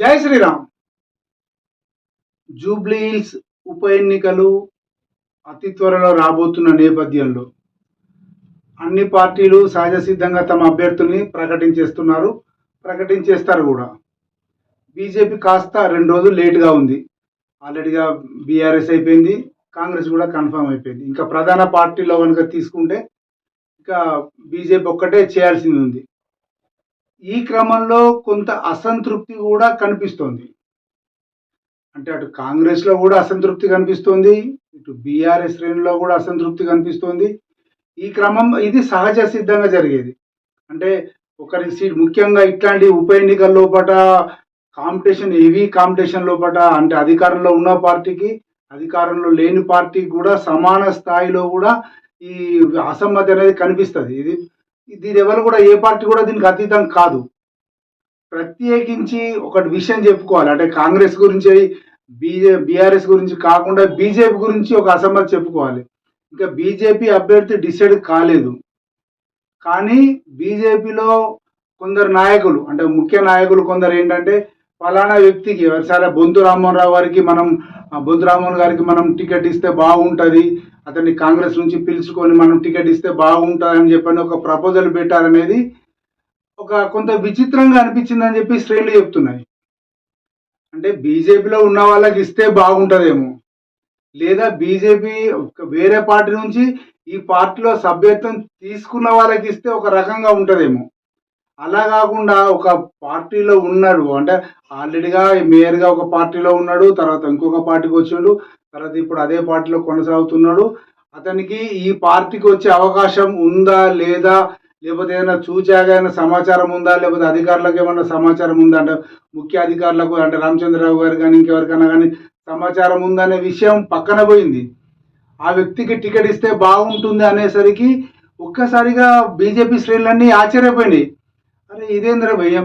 జై శ్రీరామ్. జూబ్లీహిల్స్ ఉప ఎన్నికలు అతి త్వరలో రాబోతున్న నేపథ్యంలో అన్ని పార్టీలు సహజ సిద్ధంగా తమ అభ్యర్థుల్ని ప్రకటించేస్తున్నారు. ప్రకటించేస్తారు కూడా. బీజేపీ కాస్త రెండు రోజులు లేట్గా ఉంది. ఆల్రెడీగా బీఆర్ఎస్ అయిపోయింది. కాంగ్రెస్ కూడా కన్ఫర్మ్ అయిపోయింది. ఇంకా ప్రధాన పార్టీలో కనుక తీసుకుంటే ఇంకా బీజేపీ ఒక్కటే చేయాల్సింది ఉంది. ఈ క్రమంలో కొంత అసంతృప్తి కూడా కనిపిస్తోంది. అంటే అటు కాంగ్రెస్లో కూడా అసంతృప్తి కనిపిస్తోంది ఇటు బీఆర్ఎస్ శ్రేణిలో కూడా అసంతృప్తి కనిపిస్తోంది. ఈ క్రమం ఇది సహజ సిద్ధంగా జరిగేది. అంటే ఒకరి సీట్ ముఖ్యంగా ఇట్లాంటి ఉప ఎన్నికల లోపల కాంపిటీషన్ హెవీ కాంపిటీషన్ లోపట అంటే అధికారంలో ఉన్న పార్టీకి అధికారంలో లేని పార్టీకి కూడా సమాన స్థాయిలో కూడా ఈ అసమ్మతి అనేది కనిపిస్తుంది. ఇది దీని ఎవరు కూడా ఏ పార్టీ కూడా దీనికి అతీతం కాదు. ప్రత్యేకించి ఒకటి విషయం చెప్పుకోవాలి. అంటే కాంగ్రెస్ గురించి బీజే బీఆర్ఎస్ గురించి కాకుండా బీజేపీ గురించి ఒక అసమ్మతి చెప్పుకోవాలి. ఇంకా బీజేపీ అభ్యర్థి డిసైడ్ కాలేదు. కానీ బీజేపీలో కొందరు నాయకులు అంటే ముఖ్య నాయకులు కొందరు ఏంటంటే ఫలానా వ్యక్తికి సరే బొంతు రామ్మోహన్ రావు గారికి మనం బొంతు రామ్మోహన్ గారికి మనం టికెట్ ఇస్తే బాగుంటుంది అతన్ని కాంగ్రెస్ నుంచి పిలుచుకొని మనం టికెట్ ఇస్తే బాగుంటుందని అని చెప్పని ఒక ప్రపోజల్ పెట్టారనేది ఒక కొంత విచిత్రంగా అనిపించిందని చెప్పి శ్రేణులు చెప్తున్నాయి. అంటే బీజేపీలో ఉన్న వాళ్ళకి ఇస్తే బాగుంటుందేమో. లేదా బీజేపీ వేరే పార్టీ నుంచి ఈ పార్టీలో సభ్యత్వం తీసుకున్న వాళ్ళకి ఇస్తే ఒక రకంగా ఉంటుందేమో. అలా కాకుండా ఒక పార్టీలో ఉన్నాడు. అంటే ఆల్రెడీగా మేయర్గా ఒక పార్టీలో ఉన్నాడు తర్వాత ఇంకొక పార్టీకి వచ్చాడు తర్వాత ఇప్పుడు అదే పార్టీలో కొనసాగుతున్నాడు. అతనికి ఈ పార్టీకి వచ్చే అవకాశం ఉందా లేదా లేకపోతే ఏదైనా చూచాగా ఏమైనా సమాచారం ఉందా లేకపోతే అధికారులకు ఏమైనా సమాచారం ఉందా? అంటే ముఖ్య అధికారులకు అంటే రామచంద్రరావు గారు కానీ ఇంకెవరికైనా కానీ సమాచారం ఉందనే విషయం పక్కన పోయింది. ఆ వ్యక్తికి టికెట్ ఇస్తే బాగుంటుంది అనేసరికి ఒక్కసారిగా బీజేపీ శ్రేణులన్నీ ఆశ్చర్యపోయినాయి. అరే ఇదేంద్ర భయ్య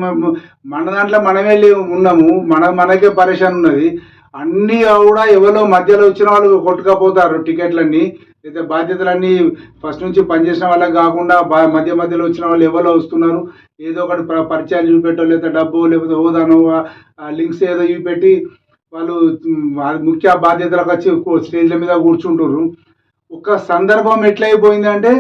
మన దాంట్లో మనమే లేవు ఉన్నాము మన మనకే పరేషాన్ ఉన్నది. అన్నీ కూడా ఎవరో మధ్యలో వచ్చిన వాళ్ళు కొట్టుకపోతారు టికెట్లన్నీ. అయితే బాధ్యతలన్నీ ఫస్ట్ నుంచి పనిచేసిన వాళ్ళకి కాకుండా బా మధ్య మధ్యలో వచ్చిన వాళ్ళు ఎవరో వస్తున్నారు. ఏదో ఒకటి ప- పరిచయాలు చూపెట్టో లేకపోతే డబ్బు లేకపోతే హోదానో లింక్స్ ఏదో చూపెట్టి వాళ్ళు వాళ్ళ ముఖ్య బాధ్యతలకు వచ్చి స్టేజ్ల మీద కూర్చుంటారు ఒక సందర్భం ఎట్లయిపోయిందంటే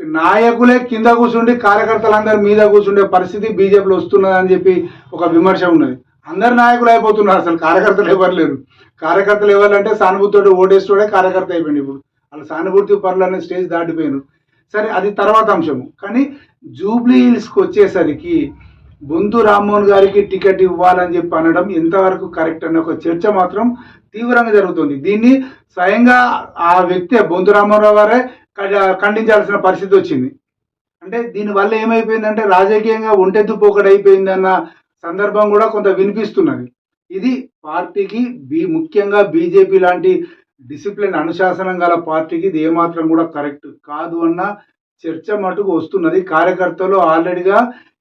నాయకులే కింద కూర్చుండి కార్యకర్తలందరూ మీద కూర్చుండే పరిస్థితి బీజేపీలో వస్తున్నదని చెప్పి ఒక విమర్శ ఉన్నది. అందరు నాయకులు అయిపోతున్నారు అసలు కార్యకర్తలు ఎవరు లేరు. కార్యకర్తలు ఎవరు అంటే సానుభూతితో ఓటేస్తోడే కార్యకర్త అయిపోయింది ఇప్పుడు. వాళ్ళ సానుభూతి పనులు అనే స్టేజ్ దాటిపోయాను సరే అది తర్వాత అంశము. కానీ జూబ్లీ హిల్స్కి వచ్చేసరికి బొంతు రామ్మోహన్ గారికి టికెట్ ఇవ్వాలని చెప్పి అనడం ఎంతవరకు కరెక్ట్ అనే ఒక చర్చ మాత్రం తీవ్రంగా జరుగుతుంది. దీన్ని స్వయంగా ఆ వ్యక్తి బొంతు రామ్మోహన్ గారే ఖండించాల్సిన పరిస్థితి వచ్చింది. అంటే దీనివల్ల ఏమైపోయిందంటే రాజకీయంగా ఒంటెద్దు పోకడ అయిపోయిందన్న సందర్భం కూడా కొంత వినిపిస్తున్నది. ఇది పార్టీకి బి ముఖ్యంగా బీజేపీ లాంటి డిసిప్లిన్ అనుశాసనం గల పార్టీకి ఇది ఏమాత్రం కూడా కరెక్ట్ కాదు అన్న చర్చ మటుకు వస్తున్నది. కార్యకర్తలు ఆల్రెడీగా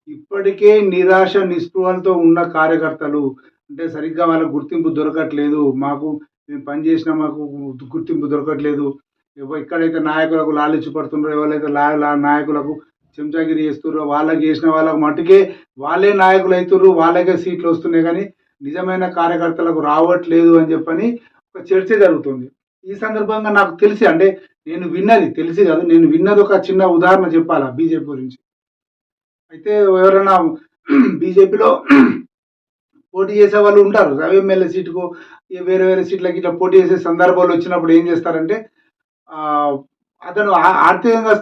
ఇప్పటికే నిరాశ నిస్పృహలతో ఉన్న కార్యకర్తలు. అంటే సరిగ్గా వాళ్ళ గుర్తింపు దొరకట్లేదు. మాకు మేము పనిచేసినా మాకు గుర్తింపు దొరకట్లేదు. ఎక్కడైతే నాయకులకు లాలిచ్చి పడుతున్నారో ఎవరైతే లా లా- నాయకులకు చెంచాగిరి చేస్తున్నారో వాళ్ళకి చేసిన వాళ్ళకు మట్టుకే వాళ్ళే నాయకులు అవుతున్నారు వాళ్ళకే సీట్లు వస్తున్నాయి కానీ నిజమైన కార్యకర్తలకు రావట్లేదు అని చెప్పని ఒక చర్చ జరుగుతుంది. ఈ సందర్భంగా నాకు తెలిసి అంటే నేను విన్నది తెలిసి కాదు నేను విన్నది ఒక చిన్న ఉదాహరణ చెప్పాలా బీజేపీ గురించి? అయితే ఎవరైనా బీజేపీలో పోటీ చేసే వాళ్ళు ఉంటారు. రవి ఎమ్మెల్యే సీటుకు వేరే వేరే సీట్లకి ఇట్లా పోటీ చేసే సందర్భాలు వచ్చినప్పుడు ఏం చేస్తారంటే అతను ఆర్థికంగా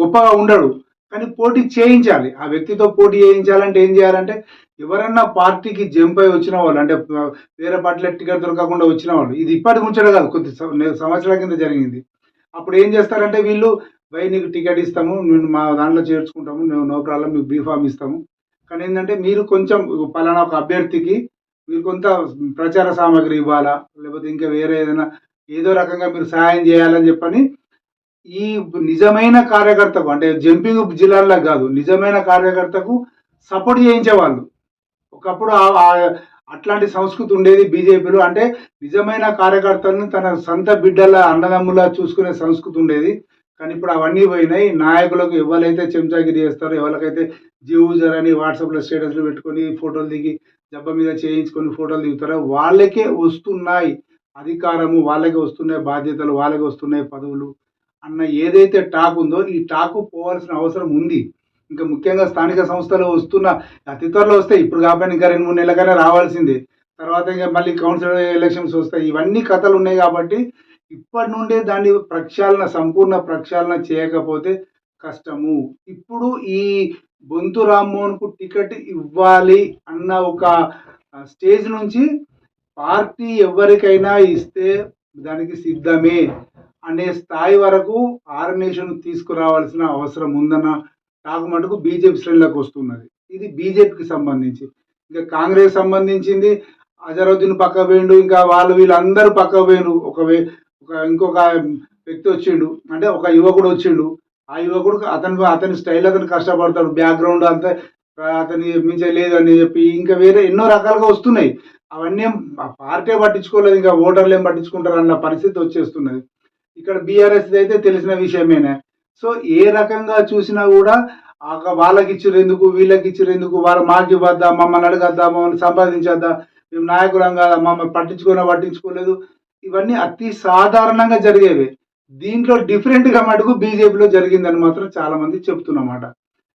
గొప్పగా ఉండడు. కానీ పోటీ చేయించాలి. ఆ వ్యక్తితో పోటీ చేయించాలంటే ఏం చేయాలంటే ఎవరన్నా పార్టీకి జంప్ అయి వచ్చిన వాళ్ళు అంటే వేరే పార్టీలో టికెట్ దొరకకుండా వచ్చిన వాళ్ళు ఇది ఇప్పటి ముంచడం కాదు. కొద్ది సంవత్సరాల కింద జరిగింది. అప్పుడు ఏం చేస్తారంటే వీళ్ళు వై నీకు టికెట్ ఇస్తాము నేను మా దాంట్లో చేర్చుకుంటాము మేము నో ప్రాబ్లం మీకు బీఫామ్ ఇస్తాము. కానీ ఏంటంటే మీరు కొంచెం పలానా ఒక అభ్యర్థికి మీరు కొంత ప్రచార సామాగ్రి ఇవ్వాలా? లేకపోతే ఇంకా వేరే ఏదైనా ఏదో రకంగా మీరు సహాయం చేయాలని చెప్పని ఈ నిజమైన కార్యకర్తకు అంటే జంపింగ్ జిల్లాల్లో కాదు నిజమైన కార్యకర్తకు సపోర్ట్ చేయించేవాళ్ళు. ఒకప్పుడు అట్లాంటి సంస్కృతి ఉండేది బీజేపీలో. అంటే నిజమైన కార్యకర్తలను తన సొంత బిడ్డల అన్నదమ్ములా చూసుకునే సంస్కృతి ఉండేది. కానీ ఇప్పుడు అవన్నీ పోయినాయి. నాయకులకు ఎవరైతే చెంచాగిరి చేస్తారో ఎవరికైతే జీవుజర్ అని వాట్సాప్లో స్టేటస్లు పెట్టుకొని ఫోటోలు దిగి జబ్బ మీద చేయించుకొని ఫోటోలు దిగుతారో వాళ్ళకే వస్తున్నాయి. అధికారము వాళ్ళకి వస్తున్నాయి బాధ్యతలు వాళ్ళకి వస్తున్నాయి పదవులు అన్న ఏదైతే టాక్ ఉందో ఈ టాకు పోవాల్సిన అవసరం ఉంది. ఇంకా ముఖ్యంగా స్థానిక సంస్థలు వస్తున్న అతి త్వరలో వస్తాయి ఇప్పుడు కాబట్టి ఇంకా రెండు మూడు నెలలకైనా రావాల్సిందే. తర్వాత ఇంకా మళ్ళీ కౌన్సిల్ ఎలక్షన్స్ వస్తాయి. ఇవన్నీ కథలు ఉన్నాయి కాబట్టి ఇప్పటి నుండే దాన్ని ప్రక్షాళన సంపూర్ణ ప్రక్షాళన చేయకపోతే కష్టము. ఇప్పుడు ఈ బొంతు రామ్మోహన్కు టికెట్ ఇవ్వాలి అన్న ఒక స్టేజ్ నుంచి పార్టీ ఎవరికైనా ఇస్తే దానికి సిద్ధమే అనే స్థాయి వరకు ఆర్గనైజేషన్ తీసుకురావాల్సిన అవసరం ఉందన్న టాక్ మటుకు బీజేపీ శ్రేణులకు వస్తున్నది. ఇది బీజేపీకి సంబంధించి. ఇంకా కాంగ్రెస్ సంబంధించింది అజరుద్దీన్ పక్క పోయిండు ఇంకా వాళ్ళు వీళ్ళందరూ పక్క పోయిండు ఒక ఒక ఇంకొక వ్యక్తి వచ్చిండు అంటే ఒక యువకుడు వచ్చిండు. ఆ యువకుడు అతను అతని స్టైల్ అతను కష్టపడతాడు. బ్యాక్గ్రౌండ్ అంతా అతని మించలేదు అని చెప్పి ఇంకా వేరే ఎన్నో రకాలుగా వస్తున్నాయి. అవన్నీ పార్టీ పట్టించుకోలేదు ఇంకా ఓటర్లు ఏం పట్టించుకుంటారు అన్న పరిస్థితి వచ్చేస్తున్నది. ఇక్కడ బీఆర్ఎస్ అయితే తెలిసిన విషయమేనే. సో ఏ రకంగా చూసినా కూడా ఆ వాళ్ళకి ఇచ్చిరేందుకు ఎందుకు వీళ్ళకి ఇచ్చిరేందుకు వాళ్ళ వాళ్ళు మాకు ఇవ్వద్దా మమ్మల్ని అడగద్దా మమ్మల్ని సంపాదించద్దా మేము నాయకులం కాదా మమ్మల్ని పట్టించుకున్నా పట్టించుకోలేదు. ఇవన్నీ అతి సాధారణంగా జరిగేవి. దీంట్లో డిఫరెంట్గా మటుకు బీజేపీలో జరిగిందని మాత్రం చాలామంది చెప్తున్నమాట.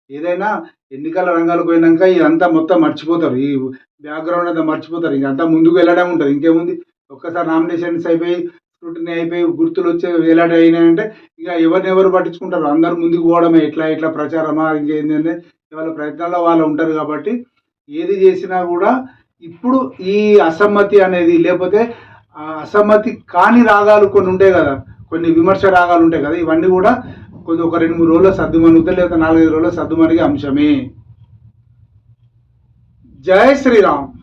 ఏదైనా ఎన్నికల రంగాలకు పోయినాక ఇదంతా మొత్తం మర్చిపోతారు. ఈ బ్యాక్గ్రౌండ్ అంతా మర్చిపోతారు. ఇంకంతా ముందుకు వెళ్ళడం ఉంటుంది. ఇంకేముంది? ఒక్కసారి నామినేషన్స్ అయిపోయి స్క్రూటినీ అయిపోయి గుర్తులు వచ్చే వెల్లడి అయినాయంటే ఇక ఎవరినెవరు పట్టించుకుంటారు? అందరు ముందుకు పోవడమే. ఇట్లా ఇట్లా ప్రచారమా ఇంకేందంటే వాళ్ళ ప్రయత్నాల్లో వాళ్ళు ఉంటారు కాబట్టి ఏది చేసినా కూడా ఇప్పుడు ఈ అసమ్మతి అనేది లేకపోతే అసమ్మతి కాని రాగాలు కొన్ని ఉంటాయి కదా. కొన్ని విమర్శ రాగాలు ఉంటాయి కదా. ఇవన్నీ కూడా కొద్ది ఒక రెండు మూడు రోజుల్లో సర్దుమనుగుతాయి లేదా నాలుగైదు రోజుల్లో సర్దుమనిగే అంశమే. జై శ్రీరామ్.